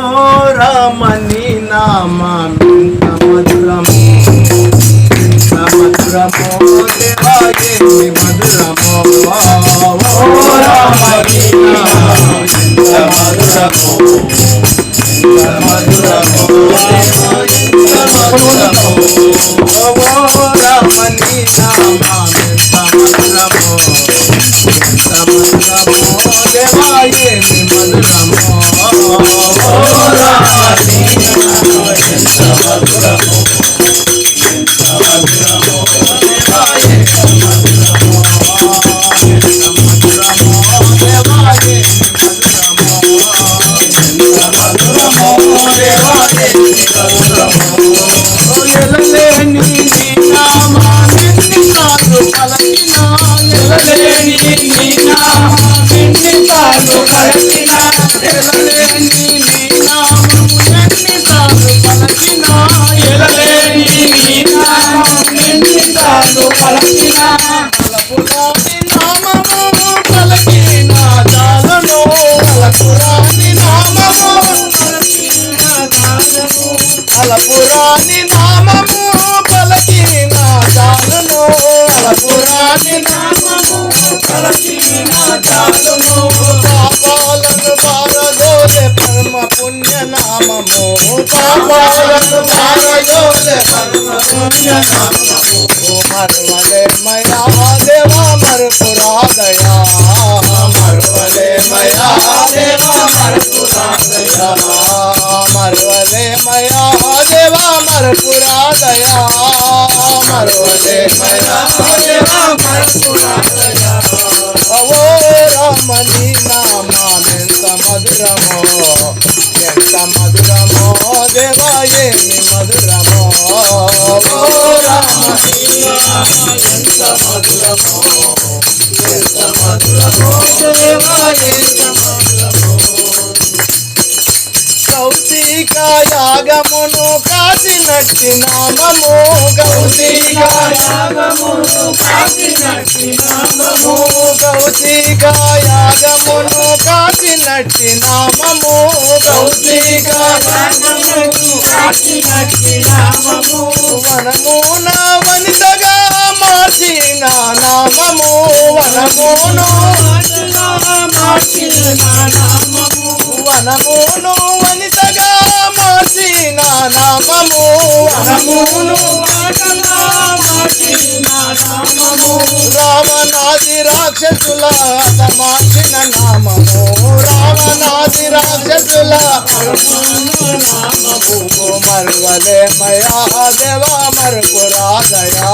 ఓ Ahora sí. మరువలే మయా దేవా మరుపురాదయా మరువలే మయా దేవా మరుపురాదయా మరువలే మయా దేవా మరుపురాదయా మరువలే మయా దేవా మరుపురాదయా అవో రామని నామెంత మధురమో ఎంత ఎంత మధురమో ఎంత మధురమో దేవా ఎంత మధురమో కౌశిక యాగమును కాసినట్టి నామము కౌశిక యాగమును కాసినట్టి నామము కౌశిక యాగమును కాసినట్టి నామము కౌశిక యాగమును కాసినట్టి నామము వనమున వనితగా మార్చిన నామము వనమును. వనమును వనితగా మార్చిన నామము వనమును. రావణాది రాక్షసుల మార్చిన నామము. రావణాది రాక్షసుల నామము. మరువలే మయా దేవా మరుపురాదయా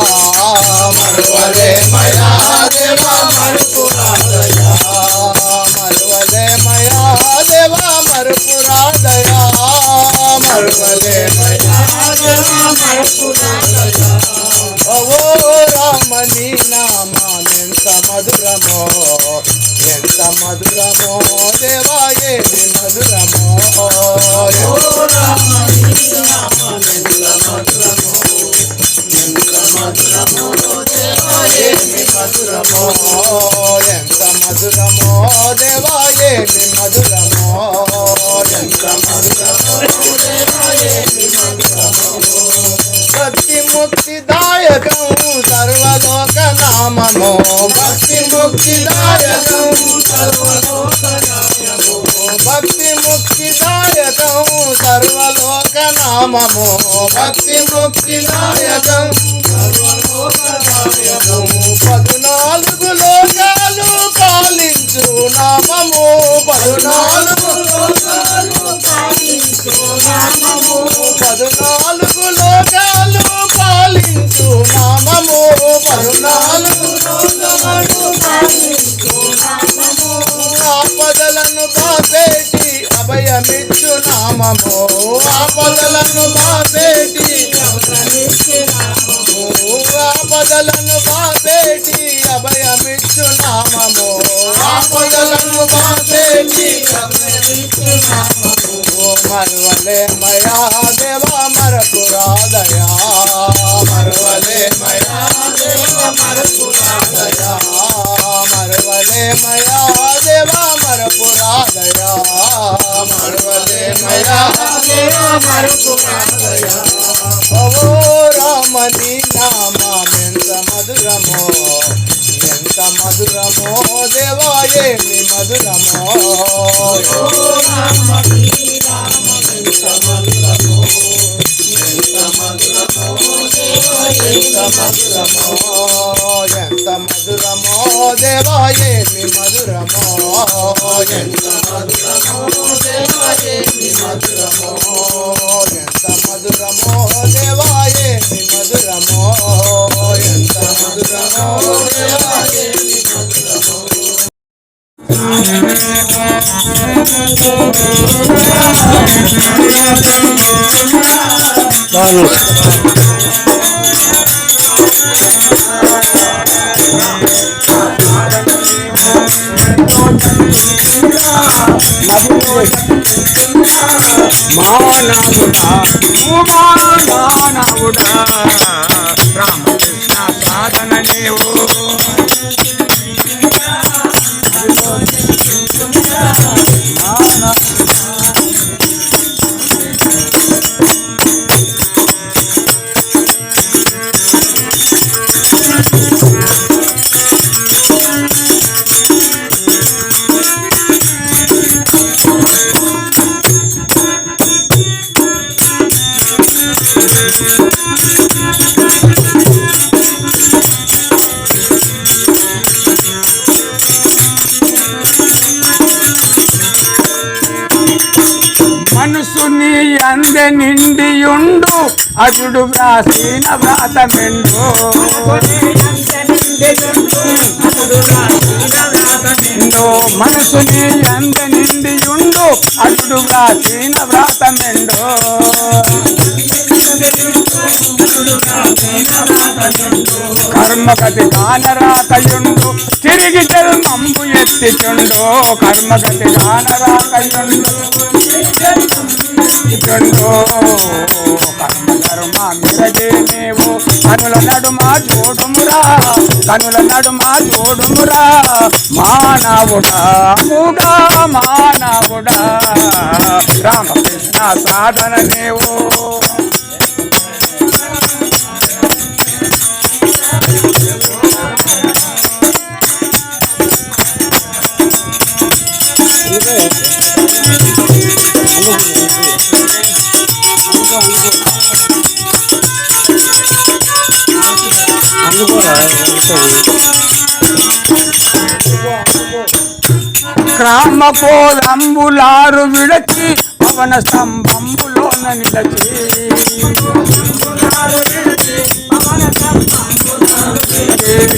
మరువలే మయా భక్తి ముక్తిదాయకం సర్వలోక నామము భక్తి ముక్తిదాయకం సర్వలోకదాయకం పదునాలుగు లోకాలు పాలించు నామము. పదునాలుగు లోకాలు పదునాలుగు లోకాలు పాలించు నామము. పదునాలుగు లోకాలు పాలించు నామము అభయమిచ్చు నామము ఆపదలను బాపేటి అభయమిచ్చు నామము ఆపదలను బాపేటి అభయమిచ్చు నామము ఆపదలను బాపేటి అభయమిచ్చు నామము మరువలే మయా దేవ మరపురాదయా. మరువలే మయా దేవ మరపురాదయా. మరువలే మయా దేవ మరపురాదయా మరువలే మయా దేవ మరపురాదయా ఓ రామని నామెంత మధురమో ఎంత మధురమో దేవా ఏమి మధురమో. ఎంత మధురమో ఎంత మధురమో. దేవా ఏమి మధురమో ఎంత మధురమో దేవా ఏమి మధురమో ఎంత మధురమో దేవా ఏమి మధురమో ఎంత మధురమో దేవా ఏమి మధురమో మానవుడా మానవుడా రామకృష్ణ సాధన నీవు గుండె నిండియుండు. అజుడు వ్రాసిన వ్రాతమెండు. ఎందో మనసుని అంద నిండియుండు. అజుడు వ్రాసిన వ్రాతమెండు. కర్మగతి కానరాకయుండు తిరిగి జన్మంబు ఎత్తిచుండు. కర్మగతి కానరాకయుండు ఇటుండు కర్మ కర్మ మిరగే నీవు కనుల నడుమ చూడుమురా కనుల నడుమ చూడుమురా మానవుడా మూడా మానవుడా. రామకృష్ణ సాధన నీవు క్రామ పోలంబులారు విడచి పవన స్తంభంబులోన నిలచి.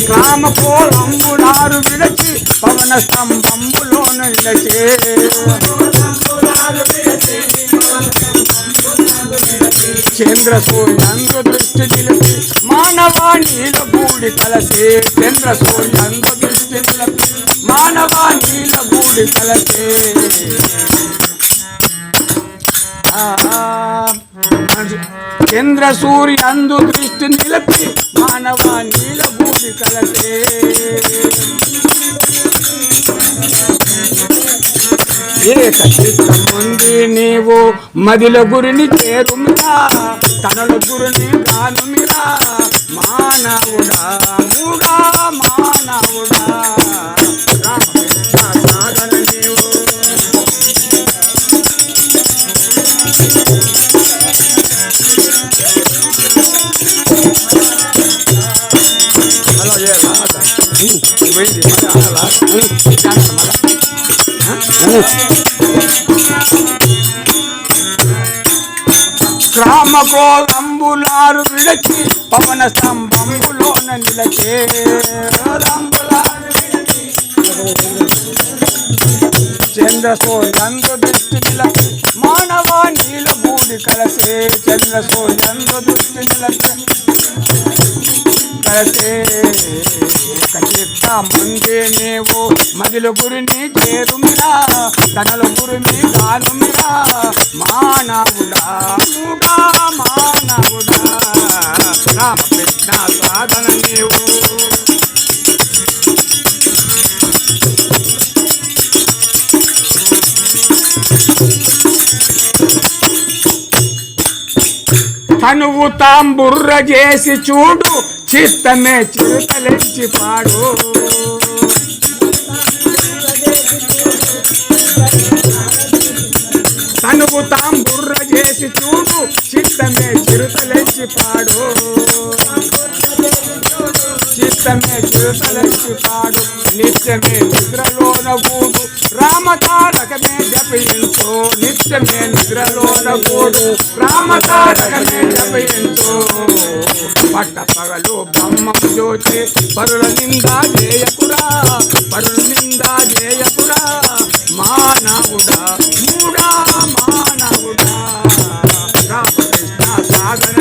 క్రామ పోలంబులారు విడచి పవన స్తంభంబులోన నిలచి. చంద్ర సూర్యంగు దృష్టి నిలిపి మానవాణిల గూడి కలసే చంద్ర సూర్యందు దృష్టి మానవాణిల గూడి కలసే. ఆ, చంద్ర సూర్యందు దృష్టి నిలిపి మానవాణిల గూడి కలసే. ఏక చిత్తముంది నీవు మదిల గురిని చేరుమిరా తనల గురిని గానుమిరా మానవుడా మూడా మానవుడా. రామకృష్ణ సాధన నీవు హలో ఏ రాదా పోయింది మళ్ళీ అనాలా అనాలా రంబులారు విడచి పవన స్తంభంబులోన నిలచే. చంద్రసోయందు దృష్టి నిలచి. మానవ నీల బూడి కలసే. చంద్రసోయందు దృష్టి నిలచే. కలసే. చిత్త మందే నీవు. మదిలో గురిని చేరుమిరా తనలో గురిని కానుమిరా మానవుడా మూడా మానవుడా. రామకృష్ణ సాధన నీవు. తనువు తాంబుర్ర చేసి చూడు. చిత్తమే చిరుతలెంచి పాడు. తనువు తాంబుర్ర చేసి చూడు చిత్తమే చిరుతలెంచి పాడు. చిత్తమే చిరుతలెంచి పాడు. నిత్యమే నిద్రలోన గూడు రామతారకమే జపించు. నిత్యమే నిద్రలోన గూడు రామతారకమే జపించు. పట్ట పగలు బ్రహ్మం జ్యోతి. పరుల నిందా జేయకురా పరుల నిందా జేయకురా మానవుడా మూడా మానవుడా. రామకృష్ణ సాధన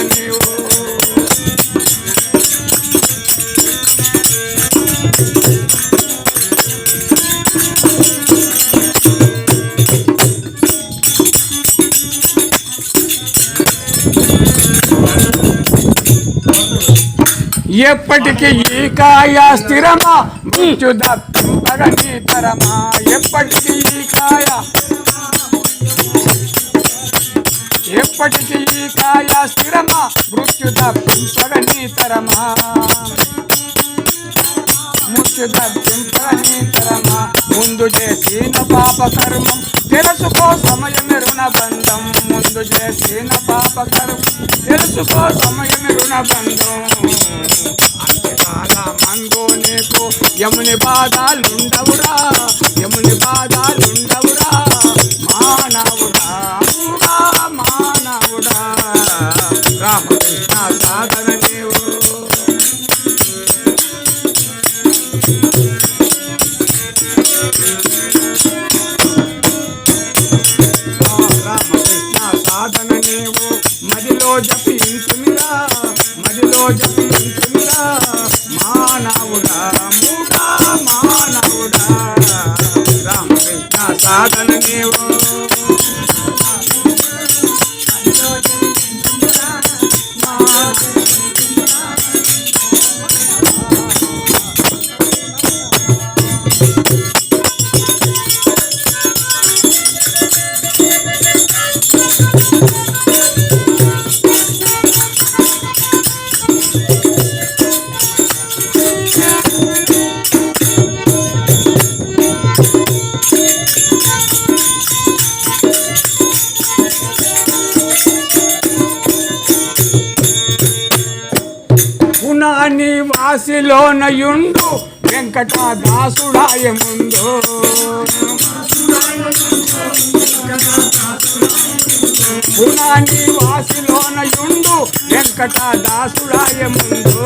ఎప్పటికి ఈ కాయ స్థిరమా? మృత్యు దప్పింపగని ఎప్పటికీ ఎప్పటికి ఈ కాయ ఎప్పటికి ఈ కాయ స్థిరమా? మృత్యు దప్పింపగని తరమా మృత్యు తరమా ముందు చేసిన పాప కర్మం తెలుసుకో సమయం రుణబంధం ముందు చేసిన పాప కర్మం తెలుసుకో సమయం బంధం. అంతకాల నీకు యముని బాధాలుండవురా యముని బాధాలుండవురా. మానవుడా మానవుడా. రామకృష్ణ సాధన రామకృష్ణ సాధన వాసిలోనయుండు వెంకటదాసుడాయ ముందు పునాని వాసిలోనయుండు వెంకటదాసుడాయ ముందు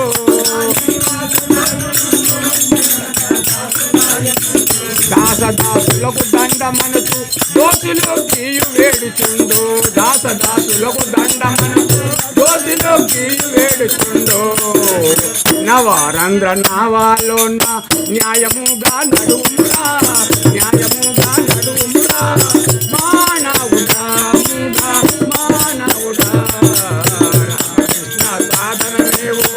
దాసదాసులకు దండమనుచు దోషులు కీయు వేడుచుండు. దాసదాసులకు దండమనుచు దోషులు కీయు వేడుచుండు. నవారంధ్ర నావాలోన న్యాయముగా నడుమురా న్యాయముగా నడుమురా మానవుడా ముగా మానవుడా. రామకృష్ణ సాధన నీవు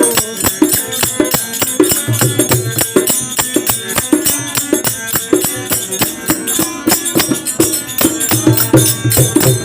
సాధనమేమో